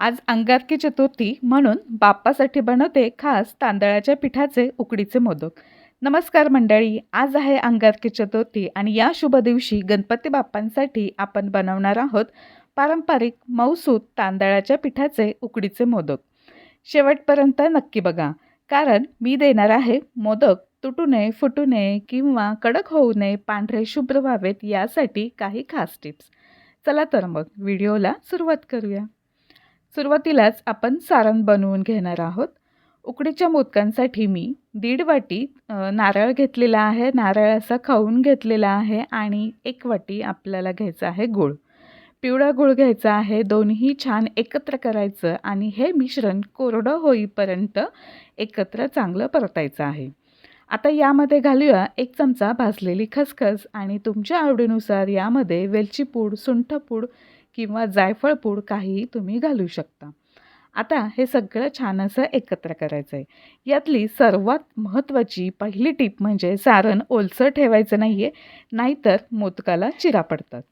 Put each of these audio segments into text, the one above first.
आज अंगारकी चतुर्थी म्हणून बाप्पासाठी बनवते खास तांदळाच्या पिठाचे उकडीचे मोदक. नमस्कार मंडळी आज आहे अंगारकी चतुर्थी आणि या शुभ दिवशी गणपती बाप्पांसाठी आपण बनवणार आहोत पारंपरिक मऊसूत तांदळाच्या पिठाचे उकडीचे मोदक. शेवटपर्यंत नक्की बघा कारण मी देणार आहे मोदक तुटू नये फुटू नये किंवा कडक होऊ नये पांढरे शुभ्र व्हावेत यासाठी काही खास टिप्स. चला तर मग व्हिडिओला सुरुवात करूया. सुरुवातीलाच आपण सारण बनवून घेणार आहोत. उकडीच्या मोदकांसाठी मी दीड वाटी नारळ घेतलेला आहे. नारळ असा खाऊन घेतलेला आहे आणि एक वाटी आपल्याला घ्यायचा आहे गूळ. पिवळा गूळ घ्यायचा आहे. दोन्ही छान एकत्र करायचं आणि हे मिश्रण कोरडं होईपर्यंत एकत्र चांगलं परतायचं आहे. आता यामध्ये घालूया एक चमचा भाजलेली खसखस आणि तुमच्या आवडीनुसार यामध्ये वेलची पूड सुंठ पूड किंवा जायफळ पूड काहीही तुम्ही घालू शकता. आता हे सगळं छान असं एकत्र करायचं आहे यातली सर्वात महत्त्वाची पहिली टीप म्हणजे सारण ओलसर ठेवायचं नाही आहे नाहीतर मोदकाला चिरा पडतात.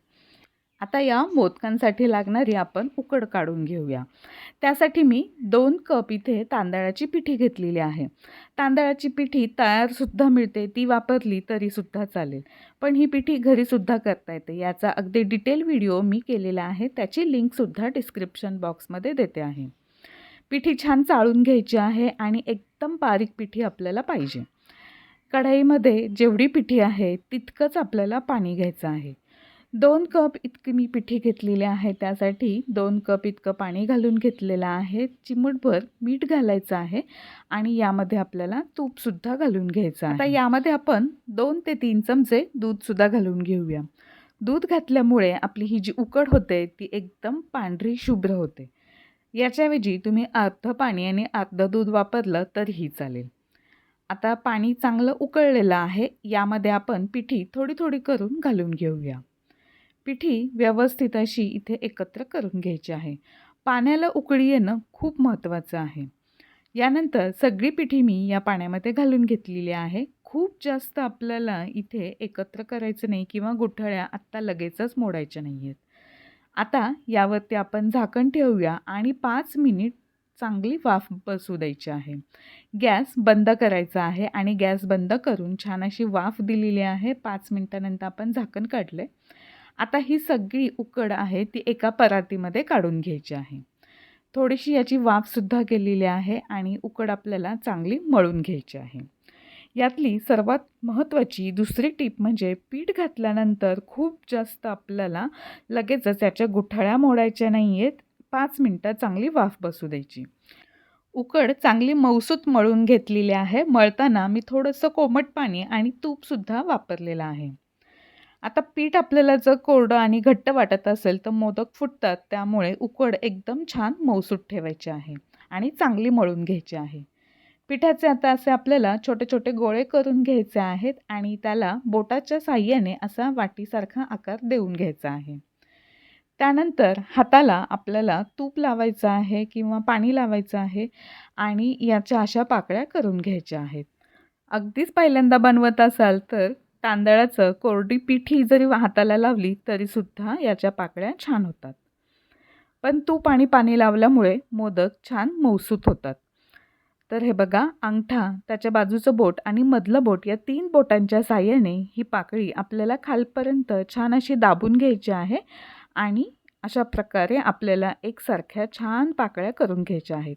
आता या मोदकांसाठी लागणारी आपण उकड काढून घेऊया. त्यासाठी मी दोन कप इथे तांदळाची पिठी घेतलेली आहे. तांदळाची पिठी तयारसुद्धा मिळते ती वापरली तरीसुद्धा चालेल. पण ही पिठी घरीसुद्धा करता येते. याचा अगदी डिटेल व्हिडिओ मी केलेला आहे त्याची लिंकसुद्धा डिस्क्रिप्शन बॉक्समध्ये देते आहे. पिठी छान चाळून घ्यायची आहे आणि एकदम बारीक पिठी आपल्याला पाहिजे. कढाईमध्ये जेवढी पिठी आहे तितकंच आपल्याला पाणी घ्यायचं आहे. दोन कप इतकी मी पिठी घेतलेली आहे त्यासाठी. दोन कप इतकं पाणी घालून घेतलेलं आहे. चिमूटभर मीठ घालायचं आहे आणि यामध्ये आपल्याला तूपसुद्धा घालून घ्यायचं आहे. आता यामध्ये आपण दोन ते तीन चमचे दूधसुद्धा घालून घेऊया. दूध घातल्यामुळे आपली ही जी उकड होते ती एकदम पांढरी शुभ्र होते. याच्याऐवजी तुम्ही अर्ध पाणी आणि अर्ध दूध वापरलं तरीही चालेल. आता पाणी चांगलं उकळलेलं आहे. यामध्ये आपण पिठी थोडी थोडी करून घालून घेऊया. पिठी व्यवस्थित अशी इथे एकत्र करून घ्यायची आहे. पाण्याला उकळी येणं खूप महत्त्वाचं आहे. यानंतर सगळी पिठी मी या पाण्यामध्ये घालून घेतलेली आहे. खूप जास्त आपल्याला इथे एकत्र करायचं नाही किंवा गुठळ्या आत्ता लगेचच मोडायच्या नाही आहेत आता यावरती आपण झाकण ठेवूया आणि पाच मिनिट चांगली वाफ बसू द्यायची आहे. गॅस बंद करायचा आहे आणि गॅस बंद करून छान अशी वाफ दिलेली आहे. पाच मिनटानंतर आपण झाकण काढले आता ही सगळी उकड आहे ती एका परातीमध्ये काढून घ्यायची आहे. थोडीशी याची वाफसुद्धा केलेली आहे आणि उकड आपल्याला चांगली मळून घ्यायची आहे. यातली सर्वात महत्त्वाची दुसरी टीप म्हणजे पीठ घातल्यानंतर खूप जास्त आपल्याला लगेचच याच्या गुठळ्या मोडायच्या नाही आहेत पाच मिनटं चांगली वाफ बसू द्यायची. उकड चांगली मौसूत मळून घेतलेली आहे. मळताना मी थोडंसं कोमट पाणी आणि तूपसुद्धा वापरलेलं आहे. आता पीठ आपल्याला जर कोरडं आणि घट्ट वाटत असेल तर मोदक फुटतात. त्यामुळे उकड एकदम छान मऊसूट ठेवायची आहे आणि चांगली मळून घ्यायची आहे. पिठाचे आता असे आपल्याला छोटे छोटे गोळे करून घ्यायचे आहेत आणि त्याला बोटाच्या साह्याने असा वाटीसारखा आकार देऊन घ्यायचा आहे. त्यानंतर हाताला आपल्याला तूप लावायचं आहे किंवा पाणी लावायचं आहे आणि याच्या अशा पाकळ्या करून घ्यायच्या आहेत. अगदीच पहिल्यांदा बनवत असाल तर तांदळाचं कोरडी पिठी जरी हाताला लावली तरीसुद्धा याच्या पाकळ्या छान होतात. पण तूप आणि पाणी लावल्यामुळे मोदक छान मौसूत होतात. तर हे बघा अंगठा त्याच्या बाजूचं बोट आणि मधलं बोट या तीन बोटांच्या साह्याने ही पाकळी आपल्याला खालपर्यंत छान अशी दाबून घ्यायची आहे आणि अशा प्रकारे आपल्याला एकसारख्या छान पाकळ्या करून घ्यायच्या आहेत.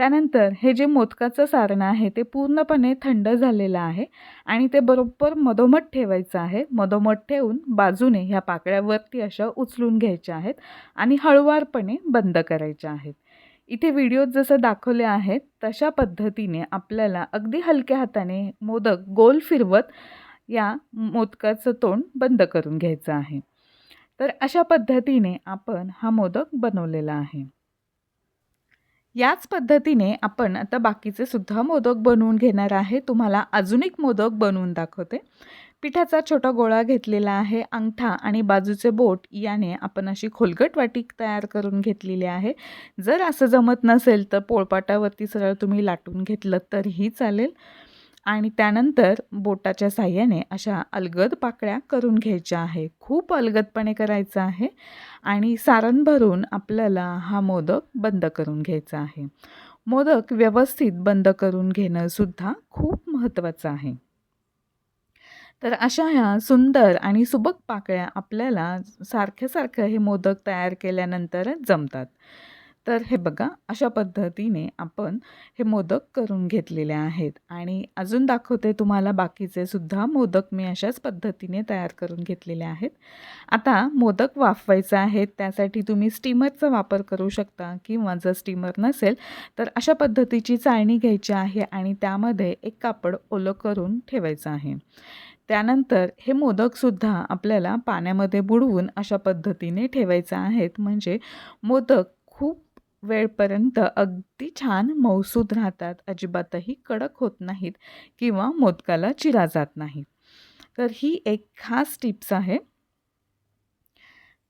त्यानंतर हे जे मोदकाचं सारण आहे ते पूर्णपणे थंड झालेलं आहे आणि ते बरोबर मधोमध ठेवायचं आहे. मधोमध ठेवून बाजूने ह्या पाकळ्यावरती अशा उचलून घ्यायच्या आहेत आणि हळुवारपणे बंद करायच्या आहेत. इथे व्हिडिओत जसं दाखवले आहेत तशा पद्धतीने आपल्याला अगदी हलक्या हाताने मोदक गोल फिरवत या मोदकाचं तोंड बंद करून घ्यायचं आहे. तर अशा पद्धतीने आपण हा मोदक बनवलेला आहे. याच पद्धतीने आपण आता बाकीचे सुद्धा मोदक बनवून घेणार आहे. तुम्हाला अजून एक मोदक बनवून दाखवते. पिठाचा छोटा गोळा घेतलेला आहे. अंगठा आणि बाजूचे बोट याने आपण अशी खोलगट वाटी तयार करून घेतलेली आहे. जर असं जमत नसेल तर पोळपाटावरती सरळ तुम्ही लाटून घेतलं तरीही चालेल. आणि त्यानंतर बोटाच्या साह्याने अशा अलगद पाकळ्या करून घ्यायच्या आहे. खूप अलगदपणे करायचं आहे आणि सारण भरून आपल्याला हा मोदक बंद करून घ्यायचा आहे. मोदक व्यवस्थित बंद करून घेणं सुद्धा खूप महत्त्वाचं आहे. तर अशा ह्या सुंदर आणि सुबक पाकळ्या आपल्याला सारख्या सारखं हे मोदक तयार केल्यानंतरच जमतात. तर हे बघा अशा पद्धतीने आपण हे मोदक करून घेतलेले आहेत. आणि अजून दाखवते तुम्हाला बाकीचे सुद्धा मोदक मी अशाच पद्धतीने तयार करून घेतलेले आहेत. आता मोदक वाफवायचे आहेत त्यासाठी तुम्ही स्टीमरचा वापर करू शकता किंवा जर स्टीमर नसेल तर अशा पद्धतीची चाळणी घ्यायची आहे आणि त्यामध्ये एक कापड ओलं करून ठेवायचं आहे. त्यानंतर हे मोदकसुद्धा आपल्याला पाण्यामध्ये बुडवून अशा पद्धतीने ठेवायचं आहेत. म्हणजे मोदक वेळपर्यंत अगदी छान मौसूद राहतात. अजिबातही कडक होत नाहीत किंवा मोदकाला चिरा जात नाही तर ही एक खास टिप्स आहे.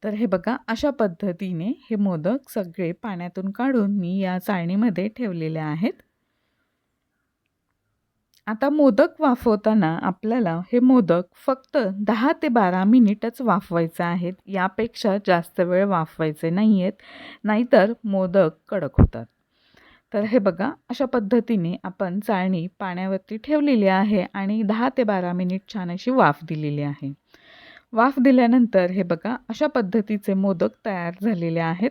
तर हे बघा अशा पद्धतीने हे मोदक सगळे पाण्यातून काढून मी या चाळणीमध्ये ठेवलेले आहेत. आता मोदक वाफवताना आपल्याला हे मोदक फक्त दहा ते बारा मिनिटच वाफवायचे आहेत. यापेक्षा जास्त वेळ वाफवायचे नाही आहेत नाहीतर मोदक कडक होतात. तर हे बघा अशा पद्धतीने आपण चाळणी पाण्यावरती ठेवलेली आहे आणि दहा ते बारा मिनिट छान अशी वाफ दिलेली आहे. वाफ दिल्यानंतर हे बघा अशा पद्धतीचे मोदक तयार झालेले आहेत.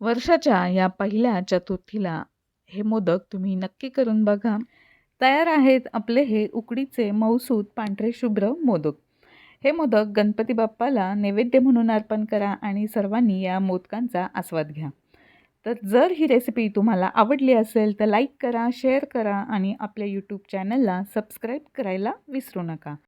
वर्षाच्या या पहिल्या चतुर्थीला हे मोदक तुम्ही नक्की करून बघा. तयार आहेत आपले हे उकडीचे मऊसूत पांढरे शुभ्र मोदक. हे मोदक गणपती बाप्पाला नैवेद्य म्हणून अर्पण करा आणि सर्वांनी या मोदकांचा आस्वाद घ्या. तर जर ही रेसिपी तुम्हाला आवडली असेल तर लाईक करा शेअर करा आणि आपल्या यूट्यूब चॅनलला सबस्क्राईब करायला विसरू नका.